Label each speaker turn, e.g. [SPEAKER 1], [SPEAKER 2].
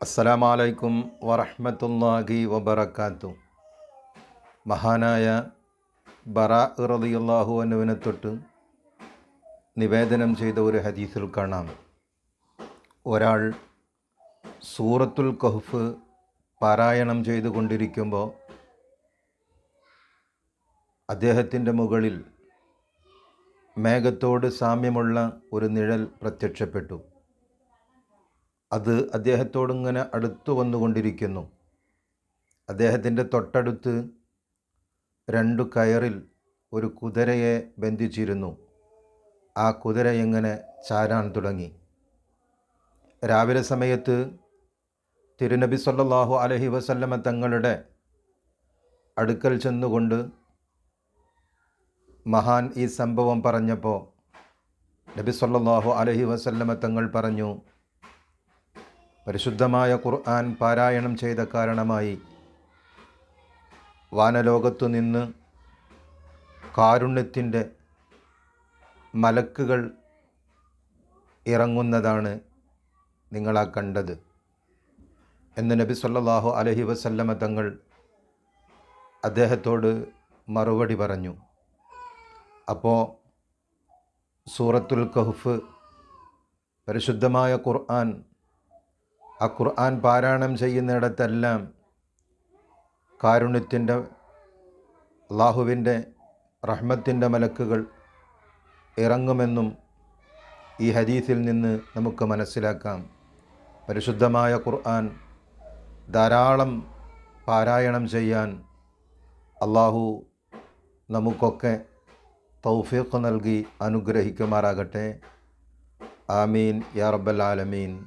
[SPEAKER 1] അസ്സലാമലൈക്കും വറഹമത്തല്ലാഹി വബർക്കാത്തു മഹാനായ ബറ റളിയല്ലാഹു അനുവിനെ തൊട്ട് നിവേദനം ചെയ്ത ഒരു ഹദീസിൽ കാണാം. ഒരാൾ സൂറത്തുൽ കഹ്ഫ് പാരായണം ചെയ്തുകൊണ്ടിരിക്കുമ്പോൾ അദ്ദേഹത്തിന്റെ മുകളിൽ മേഘത്തോട് സാമ്യമുള്ള ഒരു നിഴൽ പ്രത്യക്ഷപ്പെട്ടു. അത് അദ്ദേഹത്തോടിങ്ങനെ അടുത്തു വന്നുകൊണ്ടിരിക്കുന്നു. അദ്ദേഹത്തിന്റെ തൊട്ടടുത്ത് രണ്ടു കയറിൽ ഒരു കുതിരയെ ബന്ധിച്ചിരുന്നു. ആ കുതിര എങ്ങനെ ചാരാൻ തുടങ്ങി? രാവിലെ സമയത്ത് തിരുനബി സല്ലാഹു അലഹി വസല്ലമ തങ്ങളുടെ അടുക്കൽ ചെന്നുകൊണ്ട് മഹാൻ ഈ സംഭവം പറഞ്ഞപ്പോൾ നബി സല്ലാഹു അലഹി വസല്ലമ തങ്ങൾ പറഞ്ഞു പരിശുദ്ധമായ ഖുർആൻ പാരായണം ചെയ്ത കാരണമായി വാനലോകത്തു നിന്ന് കാരുണ്യത്തിന്റെ മലക്കുകൾ ഇറങ്ങുന്നതാണ് നിങ്ങളാ കണ്ടത്. എന്ന് നബി സല്ലാഹു അലഹി വസല്ലമ തങ്ങൾ അദ്ദേഹത്തോട് മറുപടി പറഞ്ഞു. അപ്പോൾ സൂറത്തുൽ കഹ്ഫ് പരിശുദ്ധമായ ഖുർആൻ ആ ഖുർആൻ പാരായണം ചെയ്യുന്നിടത്തെല്ലാം കാരുണ്യത്തിന്റെ അള്ളാഹുവിന്റെ റഹ്മത്തിന്റെ മലക്കുകൾ ഇറങ്ങുമെന്നും ഈ ഹദീസിൽ നിന്ന് നമുക്ക് മനസ്സിലാക്കാം. പരിശുദ്ധമായ ഖുർആൻ ധാരാളം പാരായണം ചെയ്യാൻ അള്ളാഹു നമുക്കൊക്കെ തൗഫീഖ് നൽകി അനുഗ്രഹിക്കുമാറാകട്ടെ. ആമീൻ. യാ റബ്ബൽ ആലമീൻ.